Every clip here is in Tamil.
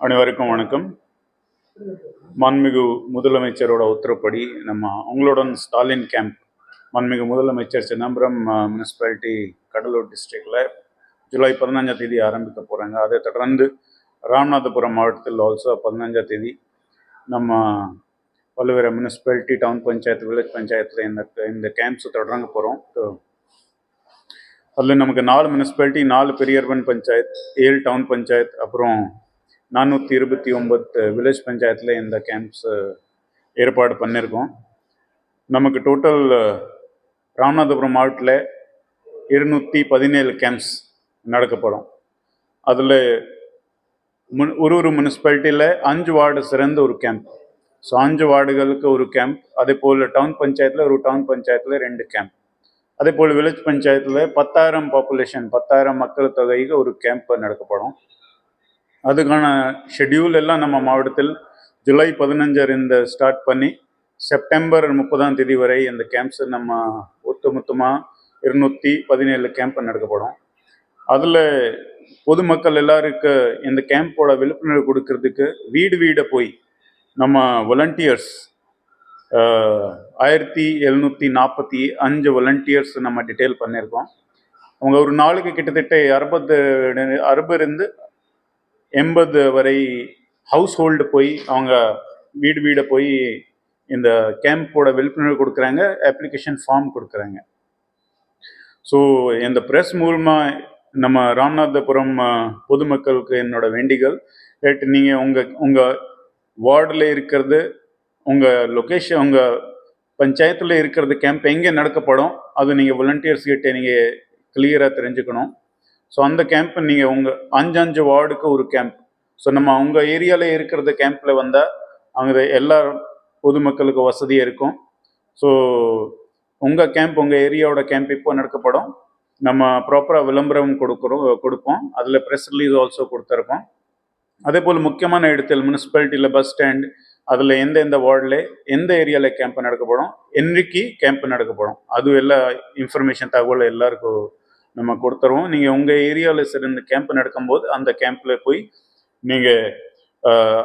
அனைவருக்கும் வணக்கம். மண்மிகு முதலமைச்சரோட உத்தரப்படி நம்ம அவங்களுடன் ஸ்டாலின் கேம்ப் மண்மிகு முதலமைச்சர் சிதம்பரம் முனிசிபாலிட்டி கடலூர் டிஸ்ட்ரிக்டில் ஜூலை பதினஞ்சாம் தேதி ஆரம்பிக்க போகிறாங்க அதை தொடர்ந்து ராமநாதபுரம் மாவட்டத்தில் ஆல்சோ பதினஞ்சாம் தேதி நம்ம பல்வேறு முனிசிபாலிட்டி டவுன் பஞ்சாயத்து வில்லேஜ் பஞ்சாயத்தில் இந்த இந்த கேம்ப்ஸ் தொடங்க போகிறோம் அதில் நமக்கு நாலு முனிசிபாலிட்டி நாலு பெரிய அர்பன் பஞ்சாயத் ஏழு டவுன் பஞ்சாயத் அப்புறம் நானூற்றி இருபத்தி ஒம்பது வில்லேஜ் பஞ்சாயத்தில் இந்த கேம்ப்ஸ் ஏற்பாடு பண்ணியிருக்கோம் நமக்கு டோட்டல் ராமநாதபுரம் மாவட்டத்தில் இருநூற்றி பதினேழு கேம்ப்ஸ் நடக்கப்படும் அதில் முன் ஒரு ஒரு முனிசிபாலிட்டியில் அஞ்சு வார்டு சிறந்த ஒரு கேம்ப் ஸோ அஞ்சு வார்டுகளுக்கு ஒரு கேம்ப் அதே போல் டவுன் பஞ்சாயத்தில் ஒரு டவுன் பஞ்சாயத்தில் ரெண்டு கேம்ப் அதே போல் வில்லேஜ் பஞ்சாயத்தில் பத்தாயிரம் பாப்புலேஷன் பத்தாயிரம் மக்கள் தொகைக்கு ஒரு கேம்ப் நடக்கப்படும். அதுக்கான ஷெட்யூல் எல்லாம் நம்ம மாவட்டத்தில் ஜூலை பதினஞ்சிலிருந்து ஸ்டார்ட் பண்ணி செப்டம்பர் முப்பதாம் தேதி வரை இந்த கேம்ப்ஸ் நம்ம ஒட்டுமொத்தமாக இருநூற்றி பதினேழு கேம்ப் நடக்கப்படும். அதில் பொதுமக்கள் எல்லாருக்கு இந்த கேம்போட விழிப்புணர்வு கொடுக்கறதுக்கு வீடு வீடை போய் நம்ம வொலண்டியர்ஸ் ஆயிரத்தி எழுநூற்றி நாற்பத்தி அஞ்சு வொலண்டியர்ஸ் நம்ம டிட்டெயில் பண்ணியிருக்கோம். அவங்க ஒரு நாளுக்கு கிட்டத்தட்ட அறுபது அறுபதுலேருந்து எண்பது வரை ஹவுஸ் ஹோல்டு போய் அவங்க வீடு வீடை போய் இந்த கேம்போட விழிப்புணர்வு கொடுக்குறாங்க அப்ளிகேஷன் ஃபார்ம் கொடுக்குறாங்க. ஸோ இந்த ப்ரெஸ் மூலமாக நம்ம ராமநாதபுரம் பொதுமக்களுக்கு என்னோட வேண்டிகள். ரைட் நீங்கள் உங்கள் உங்கள் வார்டில் இருக்கிறது உங்கள் லொக்கேஷன் உங்கள் பஞ்சாயத்தில் இருக்கிறது கேம்ப் எங்கே நடக்கப்படும் அது நீங்கள் வாலண்டியர்ஸ் கிட்ட நீங்கள் கிளியராக தெரிஞ்சுக்கணும். ஸோ அந்த கேம்ப் நீங்கள் உங்கள் அஞ்சு அஞ்சு வார்டுக்கு ஒரு கேம்ப் ஸோ நம்ம உங்கள் ஏரியாவில் இருக்கிறது கேம்பில் வந்தால் அங்கே எல்லா பொதுமக்களுக்கு வசதியாக இருக்கும். ஸோ உங்கள் கேம்ப் உங்கள் ஏரியாவோட கேம்ப் இப்போ நடக்கப்படும். நம்ம ப்ராப்பராக விளம்பரம் கொடுக்குறோம் கொடுப்போம். அதில் ப்ரெஸ் ரிலீஸ் ஆல்சோ கொடுத்துருக்கோம். அதே போல் முக்கியமான இடத்தில் முனிசிபாலிட்டியில் பஸ் ஸ்டாண்ட் அதில் எந்த எந்த வார்டில் எந்த ஏரியாவில் கேம்ப் நடக்கப்படும் என்றைக்கு கேம்ப் நடக்கப்படும் அது எல்லா இன்ஃபர்மேஷன் தகவல் எல்லாருக்கும் நம்ம கொடுத்துருவோம். நீங்கள் உங்கள் ஏரியாவில் சிறந்த கேம்ப் நடக்கும்போது அந்த கேம்பில் போய் நீங்கள்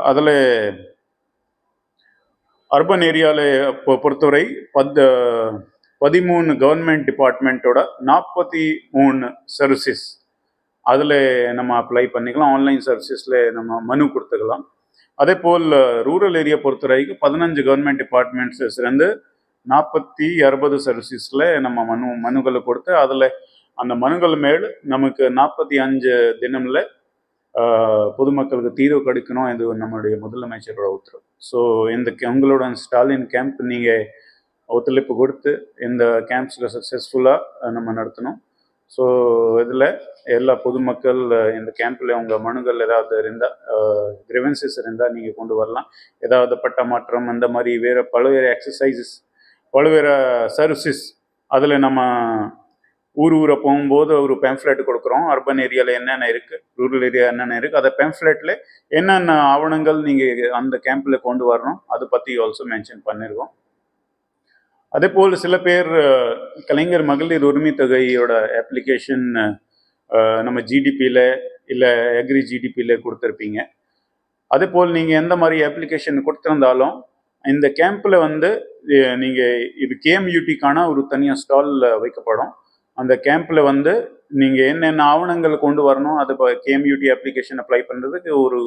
அதில் அர்பன் ஏரியாவில் பொறுத்தவரை பத் பதிமூணு கவர்மெண்ட் டிபார்ட்மெண்ட்டோட நாற்பத்தி மூணு சர்வீசஸ் அதில் நம்ம அப்ளை பண்ணிக்கலாம். ஆன்லைன் சர்வீசஸில் நம்ம மனு கொடுத்துக்கலாம். அதே போல் ரூரல் ஏரியா பொறுத்த வரைக்கும் பதினஞ்சு கவர்மெண்ட் டிபார்ட்மெண்ட்ஸ் சேர்ந்து நாற்பத்தி அறுபது சர்வீஸில் நம்ம மனு மனுகளை கொடுத்து அதில் அந்த மனுகள் மேல் நமக்கு நாற்பத்தி அஞ்சு தினமில் பொதுமக்களுக்கு தீர்வு கிடைக்கணும் இது நம்மளுடைய முதலமைச்சரோட உத்தரவு. ஸோ இந்த உங்களோட ஸ்டாலின் கேம்ப் நீங்கள் ஒத்துழைப்பு கொடுத்து இந்த கேம்ப்ஸில் சக்ஸஸ்ஃபுல்லாக நம்ம நடத்தணும். ஸோ இதில் எல்லா பொதுமக்கள் இந்த கேம்பில் உங்கள் மனுகள் ஏதாவது இருந்தால் கிரிவன்சஸ் இருந்தால் நீங்கள் கொண்டு வரலாம். ஏதாவது பட்ட மாற்றம் இந்த மாதிரி வேறு பல்வேறு எக்ஸசைசஸ் பல்வேறு சர்வீசஸ் அதில் நம்ம ஊர் ஊரை போகும்போது ஒரு பேம்ஃப்ளெட் கொடுக்குறோம். அர்பன் ஏரியாவில் என்னென்ன இருக்குது ரூரல் ஏரியா என்னென்ன இருக்குது அதை பேம்ஃப்ளெட்டில் என்னென்ன ஆவணங்கள் நீங்கள் அந்த கேம்பில் கொண்டு வரணும் அதை பற்றி ஆல்சோ மென்ஷன் பண்ணியிருக்கோம் அதே போல் சில பேர் கலைஞர் மகளிர் உரிமை தொகையோட அப்ளிகேஷன் நம்ம ஜிடிபியில் இல்லை அக்ரி ஜிடிபியில் கொடுத்துருப்பீங்க. அதே போல் நீங்கள் எந்த மாதிரி அப்ளிகேஷன் கொடுத்துருந்தாலும் இந்த கேம்பில் வந்து நீங்கள் இது கேஎம்யூடிக்கான ஒரு தனியாக ஸ்டால் வைக்கப்படும். அந்த கேம்பில் வந்து நீங்கள் என்னென்ன ஆவணங்கள் கொண்டு வரணும் அது இப்போ கேஎம்யூடி அப்ளிகேஷன் அப்ளை பண்ணுறதுக்கு ஒரு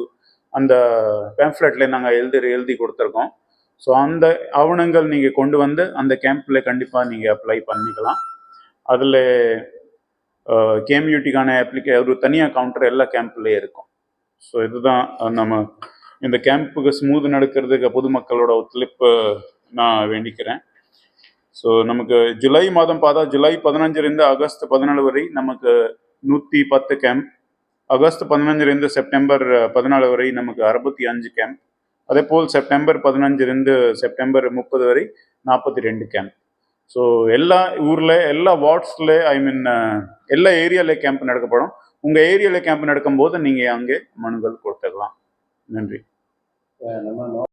அந்த பேம்ஃப்ளெட்டில் நாங்கள் எழுதி எழுதி கொடுத்துருக்கோம். ஸோ அந்த ஆவணங்கள் நீங்கள் கொண்டு வந்து அந்த கேம்பில் கண்டிப்பாக நீங்கள் அப்ளை பண்ணிக்கலாம். அதில் கேம்யூட்டிக்கான அப்ளிகே ஒரு தனியாக கவுண்டர் எல்லா கேம்ப்லேயே இருக்கும். ஸோ இதுதான் நம்ம இந்த கேம்புக்கு ஸ்மூத் நடக்கிறதுக்கு பொதுமக்களோட ஒத்துழைப்பு நான் வேண்டிக்கிறேன். ஸோ நமக்கு ஜூலை மாதம் பார்த்தா ஜூலை பதினஞ்சிலிருந்து ஆகஸ்ட் பதினாலு வரை நமக்கு நூற்றி பத்து கேம்ப் ஆகஸ்ட் பதினஞ்சிலிருந்து செப்டம்பர் பதினாலு வரை நமக்கு அறுபத்தி அஞ்சு கேம்ப் அதே போல் செப்டம்பர் பதினஞ்சிலிருந்து செப்டம்பர் முப்பது வரை நாற்பத்தி ரெண்டு கேம்ப் ஸோ எல்லா ஊரில் எல்லா வார்ட்ஸில் ஐ மீன் எல்லா ஏரியாவில் கேம்ப் நடக்கப்படும். உங்கள் ஏரியாவில் கேம்ப் நடக்கும்போது நீங்கள் அங்கே மனுக்கள் கொடுத்துக்கலாம் நன்றி.